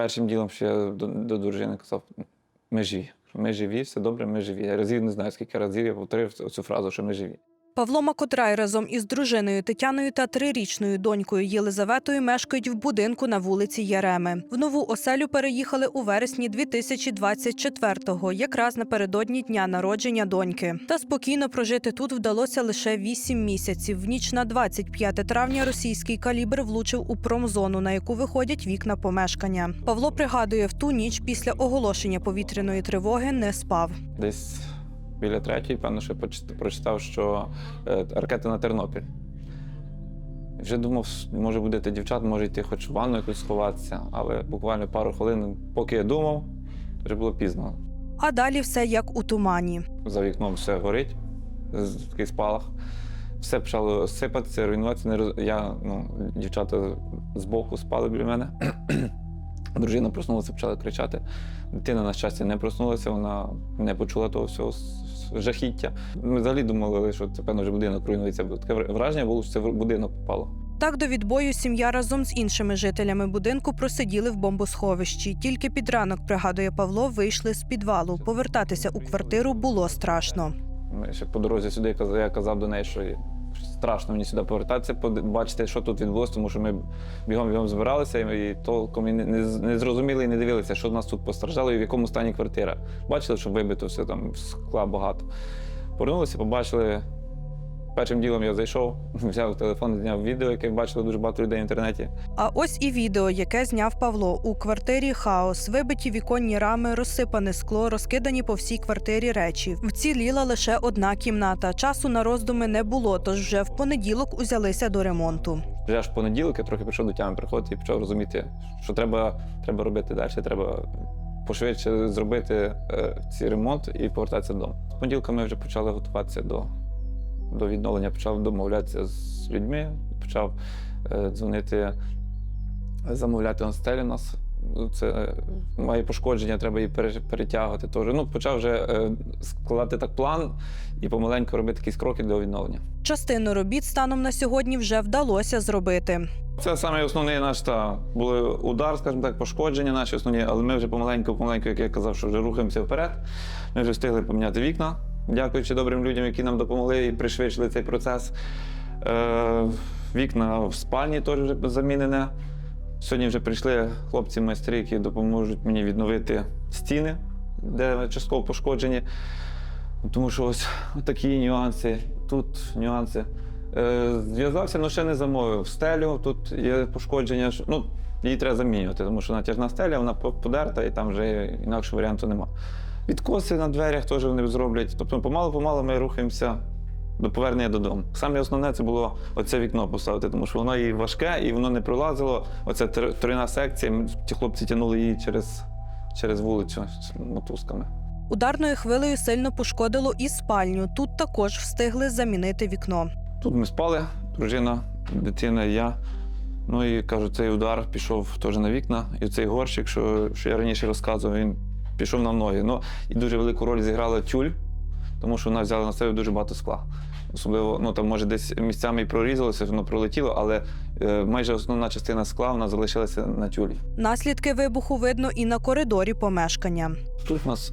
Першим ділом що я до, до дружини казав: ми живі. Ми живі, все добре, ми живі. Я разів не знаю, скільки разів я повторив цю фразу, що ми живі. Павло Макотрай разом із дружиною Тетяною та трирічною донькою Єлизаветою мешкають в будинку на вулиці Яреми. В нову оселю переїхали у вересні 2024-го, якраз напередодні дня народження доньки. Та спокійно прожити тут вдалося лише 8 місяців. В ніч на 25 травня російський калібр влучив у промзону, на яку виходять вікна помешкання. Павло пригадує, в ту ніч після оголошення повітряної тривоги не спав. Десь біля третьої, певно, що прочитав, що е, ракета на Тернопіль. Вже думав, може будете дівчат, може йти хоч в ванну якусь сховатися, але буквально пару хвилин, поки я думав, вже було пізно. А далі все як у тумані. За вікном все горить, такий спалах. Все почало сипатися, руйнуватися. Не роз... Я, ну, дівчата збоку спали біля мене. Дружина проснулася, почала кричати. Дитина, на щастя, не проснулася, вона не почула того всього жахіття. Ми взагалі думали, що це певно вже будинок руйнується. Таке враження було, що це в будинок попало. Так до відбою сім'я разом з іншими жителями будинку просиділи в бомбосховищі. Тільки під ранок, пригадує Павло, вийшли з підвалу. Повертатися у квартиру було страшно. Ми ще по дорозі сюди я казав до неї, що страшно мені сюди повертатися, бачити, що тут відбулося, тому що ми бігом бігом збиралися і толком і не, не зрозуміли і не дивилися, що в нас тут постраждало і в якому стані квартира. Бачили, що вибито все там скла багато. Повернулися, побачили. Першим ділом я зайшов, взяв телефон, зняв відео, яке бачили дуже багато людей в інтернеті. А ось і відео, яке зняв Павло. У квартирі хаос, вибиті віконні рами, розсипане скло, розкидані по всій квартирі речі. Вціліла лише одна кімната. Часу на роздуми не було, тож вже в понеділок узялися до ремонту. Вже аж в понеділок я трохи прийшов до тями приходити і почав розуміти, що треба, треба робити далі, треба пошвидше зробити е, цей ремонт і повертатися додому. З понеділка ми вже почали готуватися до, до відновлення, почав домовлятися з людьми, почав е, дзвонити, замовляти гостелі у нас. Це е, має пошкодження, треба її перетягувати. Теж. Ну, почав вже е, складати так план і помаленьку робити якісь кроки для відновлення. Частину робіт станом на сьогодні вже вдалося зробити. Це саме основний наш та були удар, скажімо так, пошкодження наші основні, але ми вже помаленьку, помаленьку, як я казав, що вже рухаємося вперед. Ми вже встигли поміняти вікна, дякуючи добрим людям, які нам допомогли і пришвидшили цей процес. Е, вікна в спальні теж вже замінене. Сьогодні вже прийшли хлопці-майстри, які допоможуть мені відновити стіни, де частково пошкоджені. Тому що ось такі нюанси, тут нюанси. Е, зв'язався, але ще не замовив. Стелю тут є пошкодження. Ну, її треба замінювати, тому що натяжна стеля, вона подерта і там вже інакшого варіанту нема. Відкоси на дверях теж вони зроблять. Тобто, помалу-помалу ми рухаємося до повернення додому. Саме основне це було оце вікно поставити, тому що воно і важке, і воно не пролазило. Оця тр- тройна секція. Ті хлопці тягнули її через, через вулицю з мотузками. Ударною хвилею сильно пошкодило і спальню. Тут також встигли замінити вікно. Тут ми спали, дружина, дитина і я. Ну і кажу, цей удар пішов теж на вікна. І цей горщик, що, що я раніше розказував, він пішов на ноги. Ну і дуже велику роль зіграла тюль, тому що вона взяла на себе дуже багато скла. Особливо, ну там може десь місцями і прорізалося, воно пролетіло, але е, майже основна частина скла вона залишилася на тюлі. Наслідки вибуху видно і на коридорі помешкання. Тут у нас,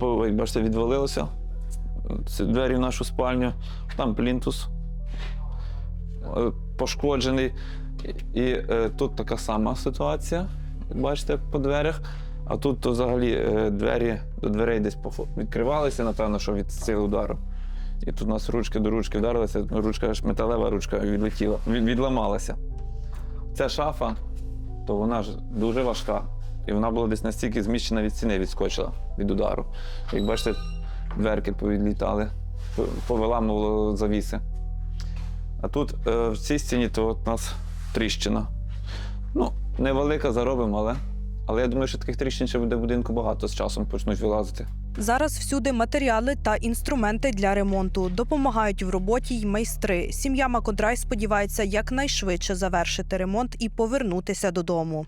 бо, як бачите, відвалилося. Це двері в нашу спальню, там плінтус е, пошкоджений. І, і е, тут така сама ситуація, як бачите, по дверях. А тут то взагалі е, двері до дверей десь відкривалися, напевно, що від сили удару. І тут у нас ручки до ручки вдарилися, ручка аж металева ручка відлетіла, від- відламалася. Ця шафа, то вона ж дуже важка. І вона була десь настільки зміщена від стіни, відскочила від удару. Як бачите, дверки повідлітали, по- повиламувало завіси. А тут е, в цій стіні то от у нас тріщина. Ну, невелика, заробимо, але. Але я думаю, що таких тріщин ще буде будинку багато з часом почнуть вилазити. Зараз всюди матеріали та інструменти для ремонту. Допомагають в роботі й майстри. Сім'я Макодрай сподівається якнайшвидше завершити ремонт і повернутися додому.